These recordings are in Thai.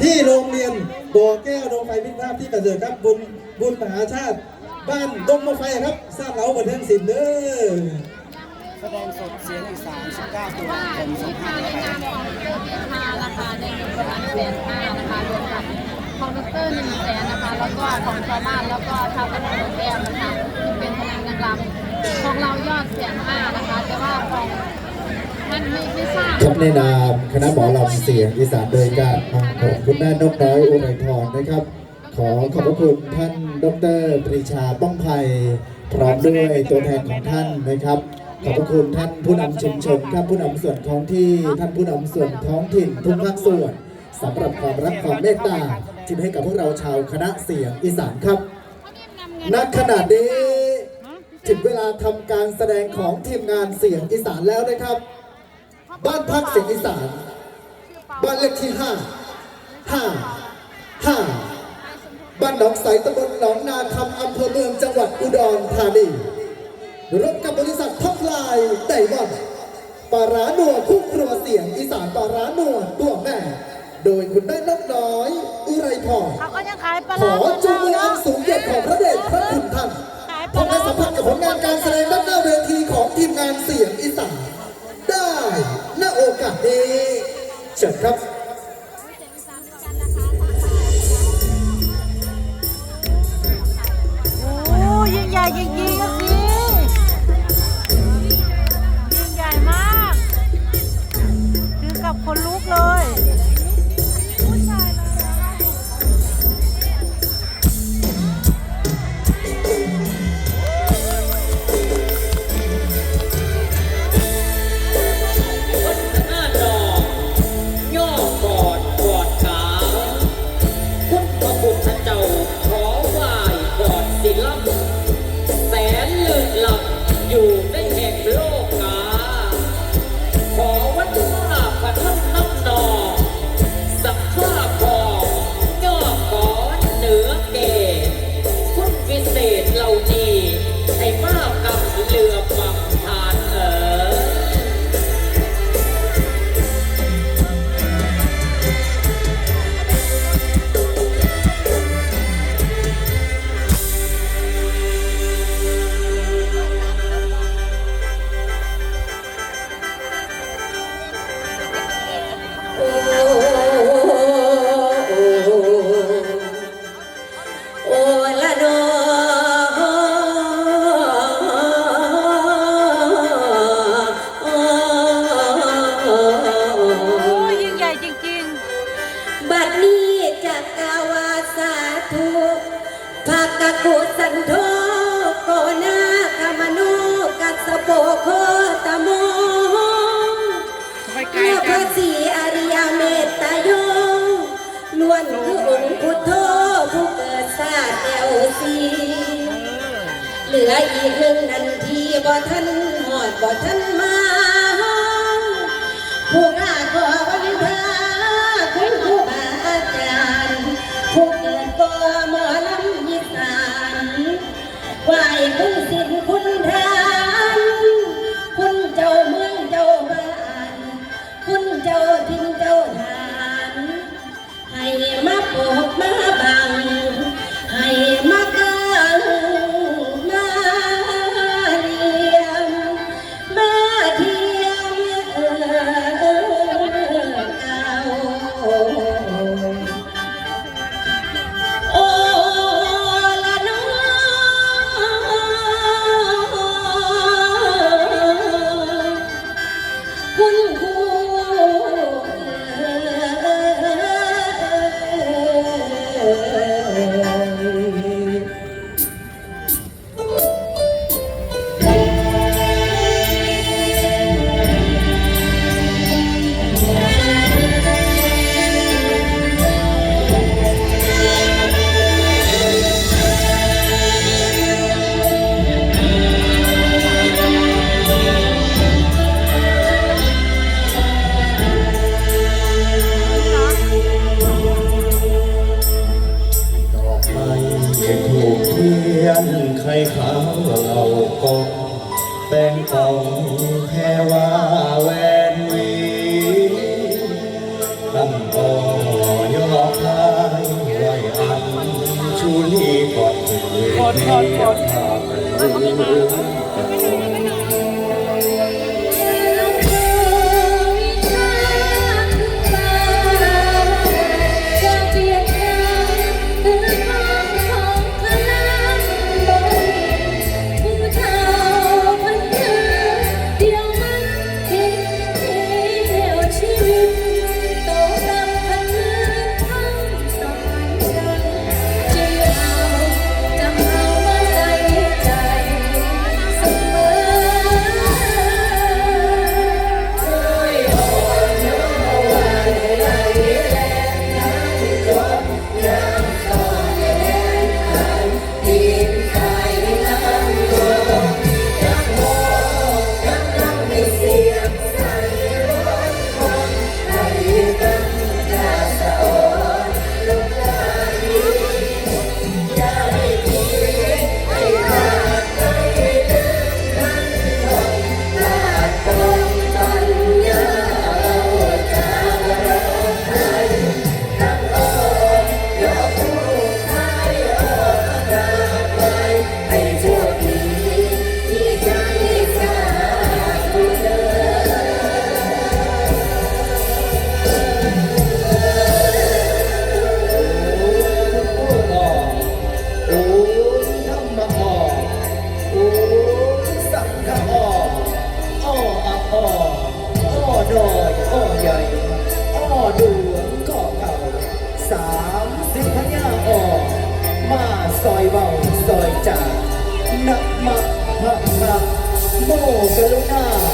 ที่โรงเรียนบ่อแก้วโรงไฟพิพาทที่กระเสือครับบุญบุญมหาชาติ บ้านดงมะไฟครับสร้างเหลาบันเทิงศิลป์เด้อแสดงสดเสียงอีสาน19ตุลาคมมีค่าในนามของเจ้าพิธานะคะในเงินประมาณแสนห้านะคะรวมกับคอมพิวเตอร์หนึ่งแสนนะคะ แล้วก็ของชาวบ้านแล้วก็ชาวบ้านของแก้วนะคะที่เป็นพนักงานรำของเรายอดแสนห้านะคะ แต่ว่าของ ครับในนามคณะหมอลำเสียงอีสานโดยการของคุณแม่นกน้อยอุไรพรนะครับ ขอขอบพระคุณท่านดรปรีชาป้องภัยพร้อมด้วยตัวแทนของท่านนะครับ ขอบพระคุณท่านผู้นำชุมชนครับผู้นำส่วนท้องที่ท่านผู้นำส่วนท้องถิ่นทุกภาคส่วนสำหรับความรักความเมตตาที่ให้กับพวกเราชาวคณะเสียงอีสานครับณขณะนี้ถึงเวลาทำการแสดงของทีมงานเสียงอีสานแล้วนะครับ บ้านพักเสียงอีสาน บ้านเลขที่ห้าห้าห้าบ้านหนองใสตำบลหนองนาคำอำเภอเมืองจังหวัดอุดรธานีร่วมกับบริษัทท็อปไลน์ไดมอนด์ปลาร้าหนัวคู่ครัวเสียงอีสานปลาร้าหนัวตัวแม่ โดยคุณแม่นกน้อย อุไรพรเขาก็ยังขายปลาขร้าอจูงมืออันสูงเกียรติของพระเดชพระคุณท่าน เลืออีกหนึ่งนาทีบ่ท่านหอดบ่ท่านมาผู้กล้าขอวันพาคุณครูบาอาจารย์ผู้เกิดก่อหมอลำยิสานไหวคุณสิ้นคุณ โมก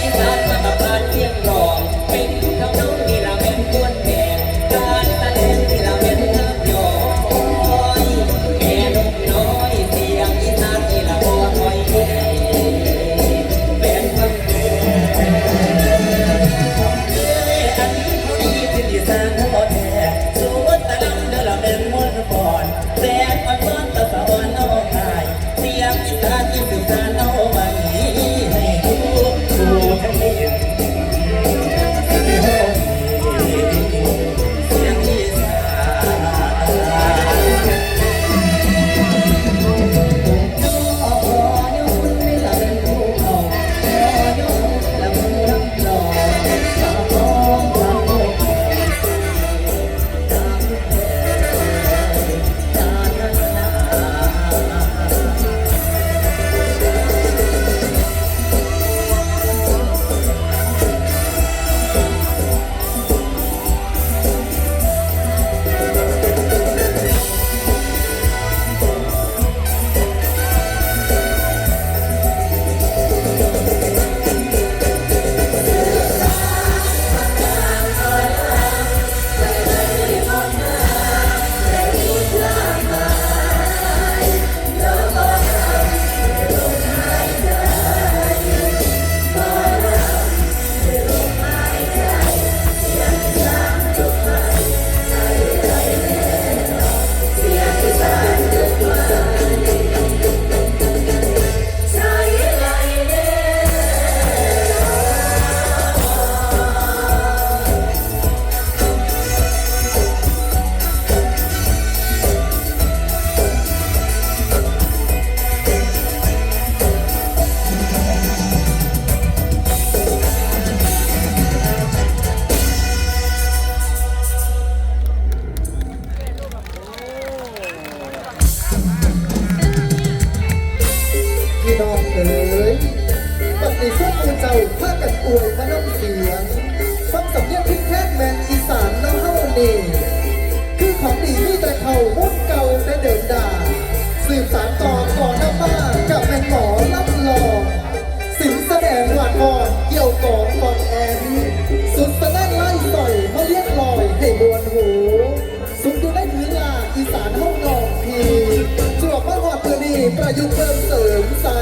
ที่งานมาประพานเรียงรองเป็น เพิ่มเสริมใส่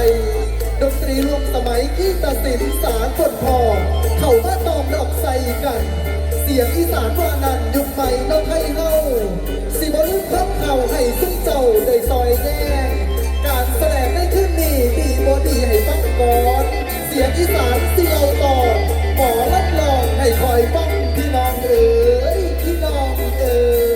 ดนตรีรวมสมัยที่ตัดสินสารคนพอ เข้ามาตอมดอกใส่กัน เสียงอีสานว่านันยุคใหม่เราไทยเฮาสิบลุกพับเข่าให้ซุ้มเจ้าได้ซอยแน่การแสดงได้ขึ้นนี่ดีบอดีให้ฟังก่อน เสียงอีสานเสียวต่อหมอรับรองให้คอยฟังพี่น้องเอ๋ยพี่น้องเอ๋ย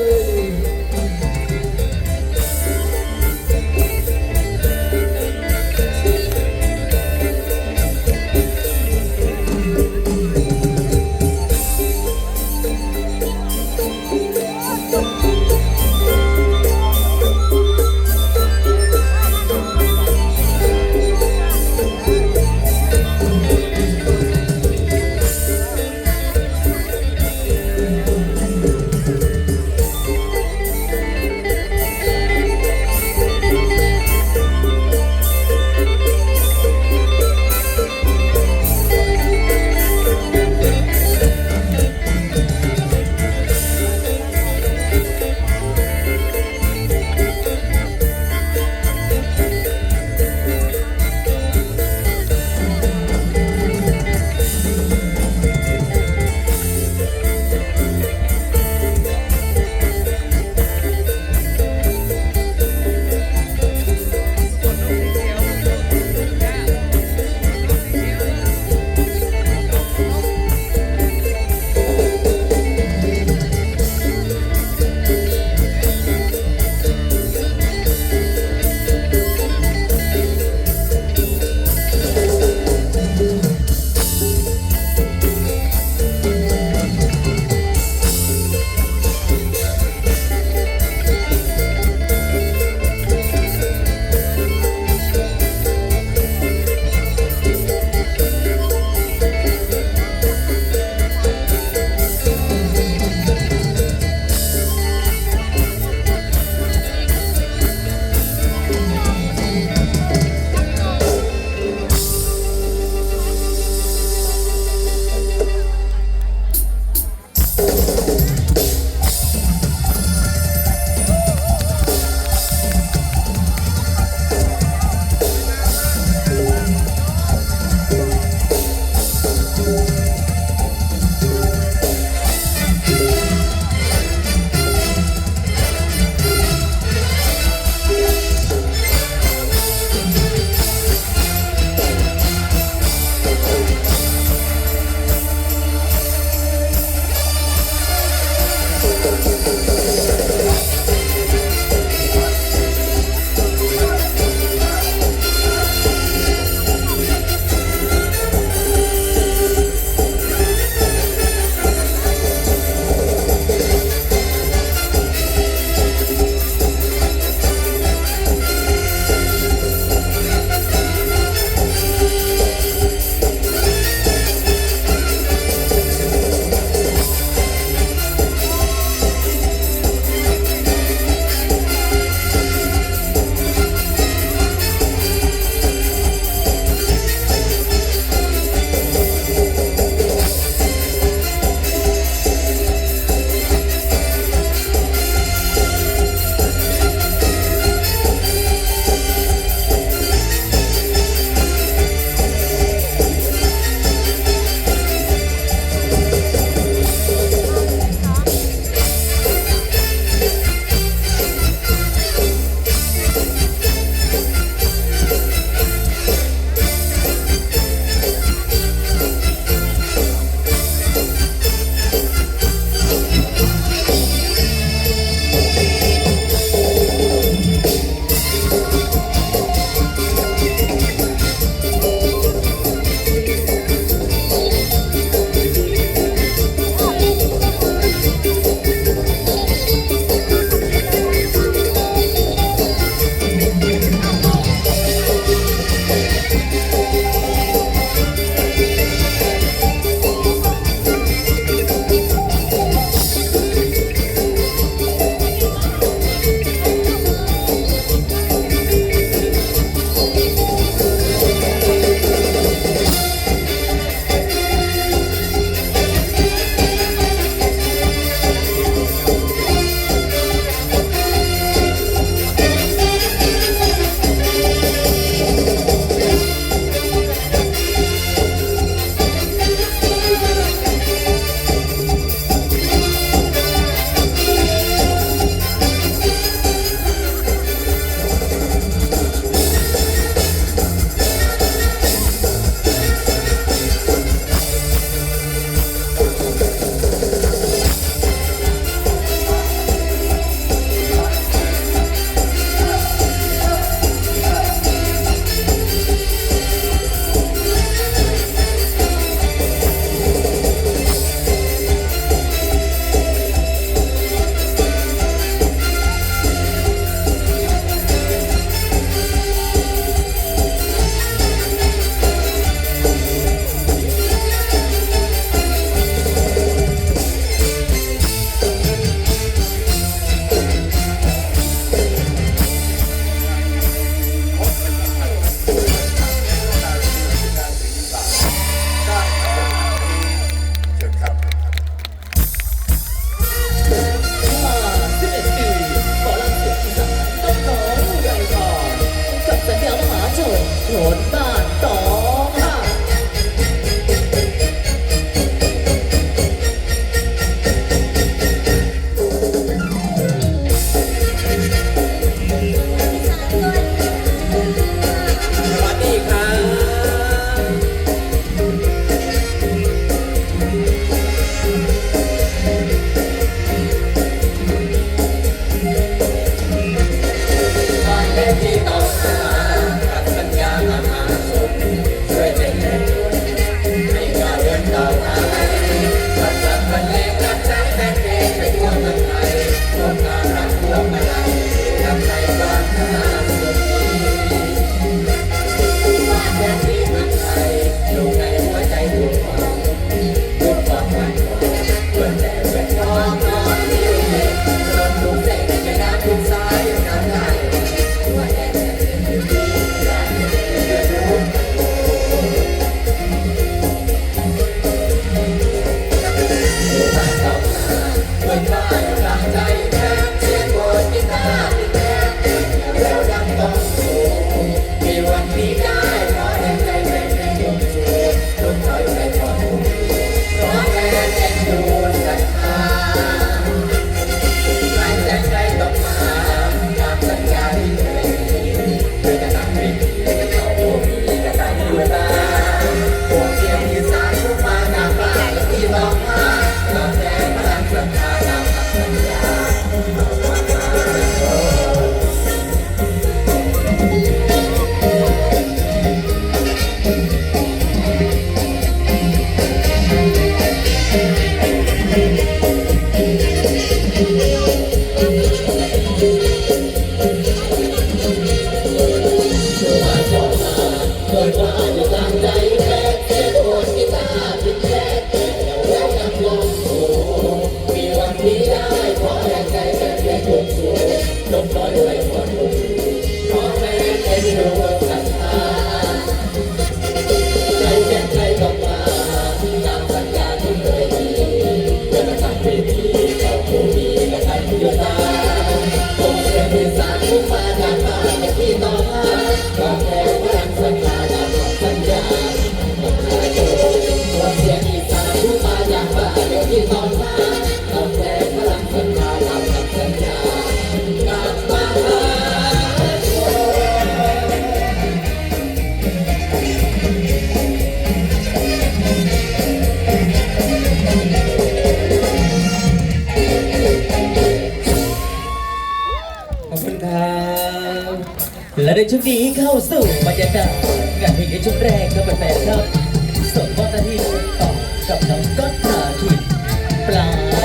นี้เข้าสู่บรรยากาศงานเพลงในช่วงแรกก็เป็นแฟนครับ